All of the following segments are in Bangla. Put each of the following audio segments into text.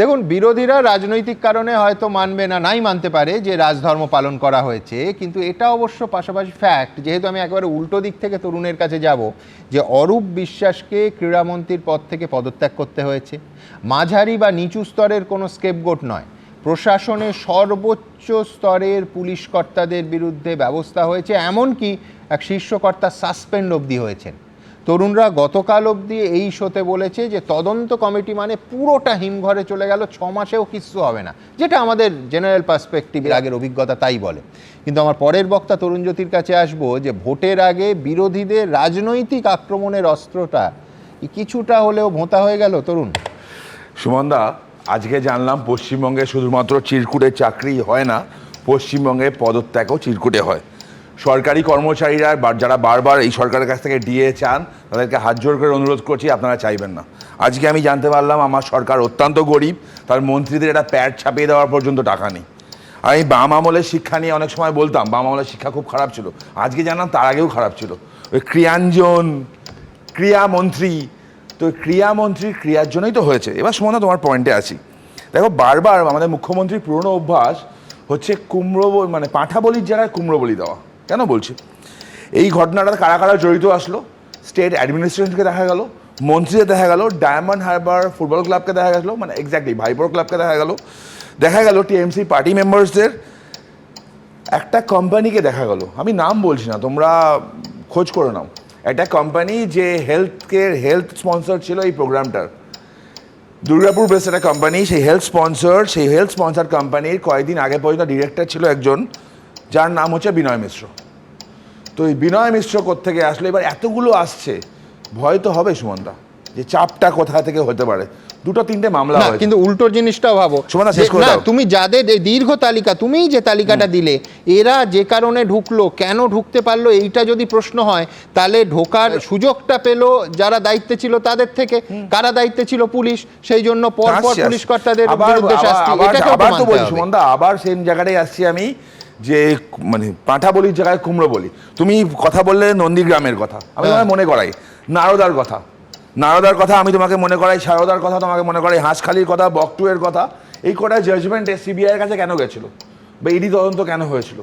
দেখুন, বিরোধীরা রাজনৈতিক কারণে হয়তো মানবে না, নাই মানতে পারে যে রাজধর্ম পালন করা হয়েছে, কিন্তু এটা অবশ্য পাশাপাশি ফ্যাক্ট যেহেতু আমি একেবারে উল্টো দিক থেকে তরুণের কাছে যাব, যে অরূপ বিশ্বাসকে ক্রীড়ামন্ত্রীর পদ থেকে পদত্যাগ করতে হয়েছে। মাঝারি বা নিচু স্তরের কোনো স্কেপগোট নয়। প্রশাসনে সর্বোচ্চ স্তরের পুলিশ কর্তাদের বিরুদ্ধে ব্যবস্থা হয়েছে, এমনকি এক শীর্ষকর্তা সাসপেন্ড অবধি হয়েছেন। তরুণরা গতকাল অবধি এই শোতে বলেছে যে তদন্ত কমিটি মানে পুরোটা হিমঘরে চলে গেল ছ মাসেও কিচ্ছু হবে না। যেটা আমাদের জেনারেল পার্সপেক্টিভের আগের অভিজ্ঞতা তাই বলে। কিন্তু আমার পরের বক্তা তরুণ জ্যোতির কাছে আসব যে ভোটের আগে বিরোধীদের রাজনৈতিক আক্রমণের অস্ত্রটা কিছুটা হলেও ভোঁতা হয়ে গেল। তরুণ। সুমনদা আজকে জানলাম পশ্চিমবঙ্গে শুধুমাত্র চিরকুটে চাকরি হয় না পশ্চিমবঙ্গে পদত্যাগও চিরকুটে হয়। সরকারি কর্মচারীরা যারা বারবার এই সরকারের কাছ থেকে ডিএ চান, তাদেরকে হাত জোর করে অনুরোধ করছি, আপনারা চাইবেন না। আজকে আমি জানতে পারলাম আমার সরকার অত্যন্ত গরিব, তার মন্ত্রীদের এটা প্যাড ছাপিয়ে দেওয়ার পর্যন্ত টাকা নেই। আমি বাম আমলের শিক্ষা নিয়ে অনেক সময় বলতাম, বাম আমলের শিক্ষা খুব খারাপ ছিল। আজকে জানলাম তার আগেও খারাপ ছিল। ওই ক্রিয়াঞ্জন ক্রিয়ামন্ত্রী তো ক্রিয়ামন্ত্রীর ক্রিয়ার জন্যই তো হয়েছে। এবার সুমনা তোমার পয়েন্টে আছি। দেখো, বারবার আমাদের মুখ্যমন্ত্রীর পুরনো অভ্যাস হচ্ছে কুমড়ো মানে পাঁঠা বলির জায়গায় কুমড়ো বলি দেওয়া। কেন বলছি? এই ঘটনাটা কারা কারা জড়িত আসলো? স্টেট অ্যাডমিনিস্ট্রেশনকে দেখা গেল মন্ত্রীদের দেখা গেল ডায়মন্ড হারবার ফুটবল ক্লাবকে দেখা গেল মানে এক্স্যাক্টলি ভাইপোর ক্লাবকে দেখা গেল। দেখা গেল টিএমসি পার্টি মেম্বার্সদের একটা কোম্পানিকে দেখা গেল। আমি নাম বলছি না, তোমরা খোঁজ করে নাও। একটা কোম্পানি যে হেলথ কেয়ার হেলথ স্পন্সর ছিল এই প্রোগ্রামটার দুর্গাপুর বেস একটা কোম্পানি সেই হেলথ স্পন্সর সেই হেলথ স্পন্সর কোম্পানির কয়েকদিন আগে পর্যন্ত ডিরেক্টর ছিল একজন যার নাম হচ্ছে বিনয় মিশ্র। তো এই বিনয় মিশ্র থেকে আসলে? এবার এতগুলো আসছে ভয় তো হবে সুমনদা যে চাপটা কোথা থেকে হতে পারে। দুটো তিনটে মামলা না হয়েছে। কিন্তু উল্টো জিনিসটাও ভাবো। সুমনা, শেষ করে না দাও। তুমি যাদের দীর্ঘ তালিকা তুমি যে তালিকাটা দিলে এরা যে কারণে ঢুকলো কেন ঢুকতে পারল এইটা যদি প্রশ্ন হয় তাহলে ঢোকার সুযোগটা পেল যারা দায়িত্বে ছিল তাদের থেকে। কারা দায়িত্বে ছিল? পুলিশ। সেই জন্য পর পর পুলিশ কর্তাদের বিরুদ্ধে শাস্তি। আবার- তো বলছি সুমনদা আবার সেম জায়গাটাই আসছি আমি। যে মানে পাঁঠা বলির জায়গায় কুমড়ো বলি। তুমি কথা বললে নন্দীগ্রামের কথা আমি হ্যাঁ। তোমায় মনে করাই। নারদার কথা। নারদার কথা আমি তোমাকে মনে করাই সারদার কথা তোমাকে মনে করাই হাঁসখালির কথা বকটুয়ের কথা। এই কটা জাজমেন্ট সিবিআই এর কাছে কেন গেছিল? বা ইডি তদন্ত কেন হয়েছিল?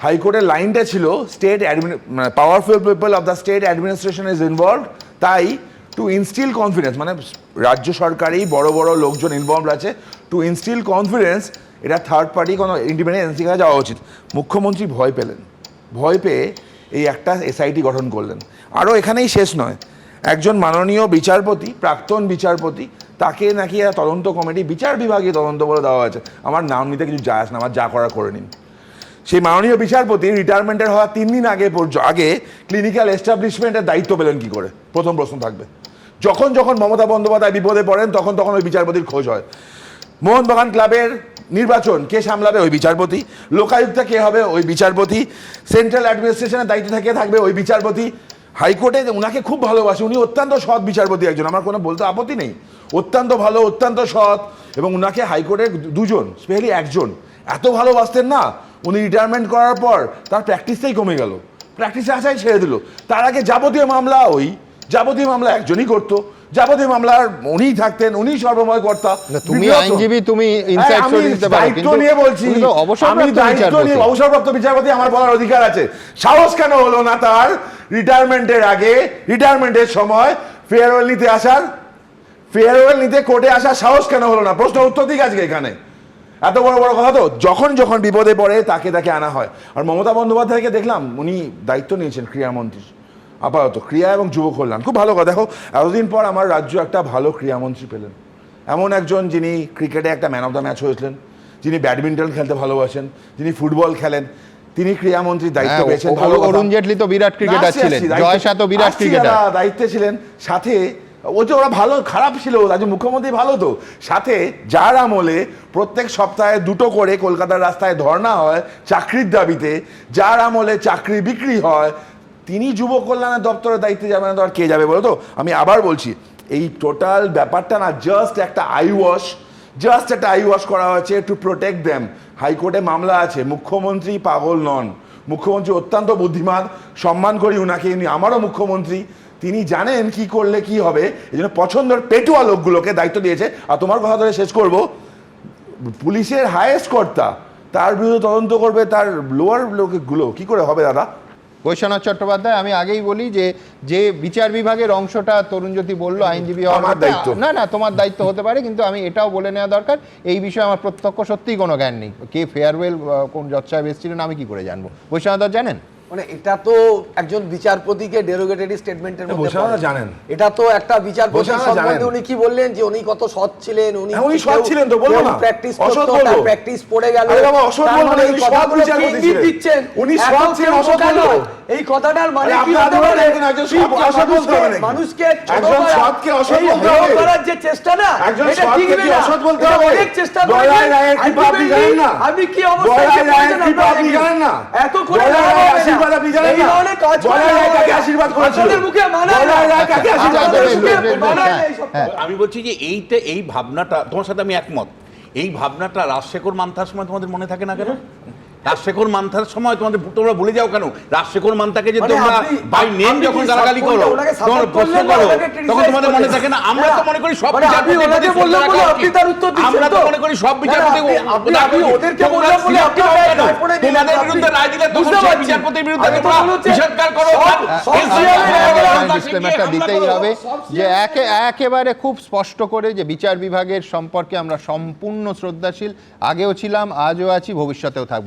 হাইকোর্টের লাইনটা ছিল স্টেট মানে powerful people of the state administration is involve তাই টু ইনস্টিল কনফিডেন্স মানে রাজ্য সরকারি বড় বড় লোকজন ইনভলভ আছে টু ইনস্টিল কনফিডেন্স এটা থার্ড পার্টি কোনো ইন্ডিপেন্ডেন্ট এজেন্সির কাছে যাওয়া উচিত। মুখ্যমন্ত্রী ভয় পেলেন। ভয় পেয়ে এই একটা এসআইটি গঠন করলেন। আরও এখানেই শেষ নয়। একজন মাননীয় বিচারপতি, প্রাক্তন বিচারপতি, তাকে নাকি তদন্ত কমিটি, বিচার বিভাগে তদন্ত বলে দেওয়া হয়েছে। আমার নাম নিতে কিছু যায় না, আমার যা করা করে নিন। সেই মাননীয় বিচারপতি রিটায়ারমেন্টের হওয়ার তিন দিন আগে আগে ক্লিনিক্যাল এস্টাবলিশমেন্টের দায়িত্ব পেলেন কি করে? প্রথম প্রশ্ন থাকবে। যখন যখন মমতা বন্দ্যোপাধ্যায় বিপদে পড়েন, তখন তখন ওই বিচারপতির খোঁজ হয়। মোহনবাগান ক্লাবের নির্বাচন, কে সামলাবে ওই বিচারপতি? লোকায়ুক্ত কে হবে ওই বিচারপতি? সেন্ট্রাল অ্যাডমিনিস্ট্রেশনের দায়িত্ব থেকে, থাকবে ওই বিচারপতি। হাইকোর্টে উনাকে খুব ভালোবাসে, উনি অত্যন্ত সৎ বিচারপতি একজন। আমার কোনো বলতে আপত্তি নেই। অত্যন্ত ভালো, অত্যন্ত সৎ, এবং উনাকে হাইকোর্টে দুজন স্পেশালি একজন, এত ভালোবাসতেন না। উনি রিটায়ারমেন্ট করার পর তার প্র্যাকটিসটাই কমে গেল। প্র্যাকটিসে আসাই ছেড়ে দিল। তার আগে যাবতীয় মামলা ওই, যাবতীয় মামলা একজনই করতো। যাবতীয় মামলার উনিই থাকতেন উনিই সর্বময় কর্তা। তুমি আইনজীবী, তুমি দিতে পারো, কিন্তু নিয়ে বলছি আমি দায়িত্ব নিয়ে অবসরপ্রাপ্ত বিচারপতি আমার বলার অধিকার আছে। সাহস কেন হলো না তার? রিটায়ারমেন্টের আগে রিটায়ারমেন্টের সময় ফেয়ারওয়েল নিতে আসার ফেয়ারওয়েল নিতে কোর্টে আসার সাহস কেন হলো না? প্রশ্ন উত্তর দিক আজকে এখানে। এত বড় বড় কথা তো? যখন যখন বিপদে পড়ে তাকে তাকে আনা হয়। আর মমতা বন্দ্যোপাধ্যায়কে দেখলাম উনি দায়িত্ব নিয়েছেন ক্রীড়ামন্ত্রী আপাতত ক্রিয়া এবং যুব কল্যাণ। খুব ভালো কথা। দেখো এতদিন পর আমার রাজ্য একটা ভালো ক্রীড়ামন্ত্রী পেলেন। এমন একজন যিনি ক্রিকেটে একটা ম্যান অফ দ্য ম্যাচ হয়েছিলেন যিনি ব্যাডমিন্টন খেলতে ভালোবাসেন যিনি ফুটবল খেলেন তিনি ক্রীড়ামন্ত্রীর দায়িত্ব হ্যাঁ, পেয়েছেন ভালো অরুণ জেটলি তো বিরাট ক্রিকেটার ছিলেন। জয় শাহ তো বিরাট ক্রিকেটার। দায়িত্বে ছিলেন সাথে ও যে ওরা ভালো খারাপ ছিল রাজ্য মুখ্যমন্ত্রী ভালো তো। সাথে যার আমলে প্রত্যেক সপ্তাহে দুটো করে কলকাতার রাস্তায় ধর্ণা হয় চাকরির দাবিতে যার আমলে চাকরি বিক্রি হয় তিনি যুব কল্যাণের দপ্তরের দায়িত্বে যাবে না তো আর কে যাবে বলো তো? আমি আবার বলছি, এই টোটাল ব্যাপারটা না জাস্ট একটা আই ওয়াশ জাস্ট একটা আই ওয়াশ করা হয়েছে টু প্রোটেক্ট দেম হাইকোর্টে মামলা আছে, মুখ্যমন্ত্রী পাগল নন। মুখ্যমন্ত্রী অত্যন্ত বুদ্ধিমান, সম্মান করি উনাকে উনি আমারও মুখ্যমন্ত্রী। তিনি জানেন কি করলে কি হবে, এই জন্য পছন্দের পেটুয়া লোকগুলোকে দায়িত্ব দিয়েছে। আর তোমার কথা ধরে শেষ করব, পুলিশের হায়েস্ট কর্তা, তার বিরুদ্ধে তদন্ত করবে, তার লোয়ার লোকগুলো, কি করে হবে দাদা? বৈশ্বনাথ চট্টোপাধ্যায় আমি আগেই বলি যে যে বিচার বিভাগের অংশটা তরুণজ্যোতি বলল আইনজীবী হওয়ার দায়িত্ব। না না তোমার দায়িত্ব হতে পারে কিন্তু আমি এটাও বলে নেওয়া দরকার এই বিষয়ে আমার প্রত্যক্ষ সত্যিই কোনো জ্ঞান নেই। কে ফেয়ারওয়েল কোন জজ সাহেব এসেছিলেন আমি কি করে জানব? বৈশ্বনাথ জানেন? মানে এটা তো একজন বিচারপতিকে ডেরোগেটরি স্টেটমেন্টের মধ্যে। জানেন। এটা তো একটা বিচারপতি সম্বন্ধে উনি কি বললেন যে উনি কত সৎ ছিলেন উনি হ্যাঁ, উনি সৎ ছিলেন তো, বলব না। প্র্যাকটিস করতো তার প্র্যাকটিস পড়ে গেল আরে বাবা, অসৎ বলব মানে না, উনি সৎ বিচারপতি ছিলেন। উনি সৎ ছিলেন, অসৎ বলব। এই কথাটার মানে কি হতে পারে ঠিক? মানুষকে একজন সৎকে অসৎ বলতে হবে। করার যে চেষ্টা না এটা সৎকে টিকবে কি না। অসৎ বলতে হবে? অনেক চেষ্টা। রায়ের আপনি Ultimately, জানেন না? আপনি কি রায়ের পৌঁছান আপনি জানেন না? এত করে। আশীর্বাদ আপনি জানেন না? কাজ করে রায় কাকে আশীর্বাদ করেছিল? আপনাদের মুখে মানায় দয়ায় না। রায় কাকে আশীর্বাদ করেছিল? হ্যাঁ, এইসব হ্যাঁ। আমি বলছি যে এইটা এই ভাবনাটা তোমার সাথে আমি একমত এই ভাবনাটা রাজশেখর মান্থার সময় তোমাদের মনে থাকে না কেন রাজশেখর মান্থার সময় তোমাদের তোমরা ভুলে যাও কেন রাজশেখর মান্থাকে যে মানে তোমরা বাই নেম যখন গালাগালি করো তোমরা প্রশ্ন করো তখন তোমাদের মনে থাকে না আমরা তো মনে করি সব মানে আপনি বলে আপনি তার উত্তর দিচ্ছেন আমরা তো? মনে করি সব বিচারপতি আপনি- আপনি- আপনি। ওদেরকে বললেন বলে দিলেন, তোমাদের বিরুদ্ধে রায় দিলে তখন পারছি। বিচারপতির বিরুদ্ধে তোমরা বিষোদ্গার করো সব- সব ডিসক্লেমারটা দিতেই হবে যে একে একেবারে খুব স্পষ্ট করে যে বিচার বিভাগের সম্পর্কে আমরা সম্পূর্ণ শ্রদ্ধাশীল আগেও ছিলাম আজও আছি ভবিষ্যতেও থাকব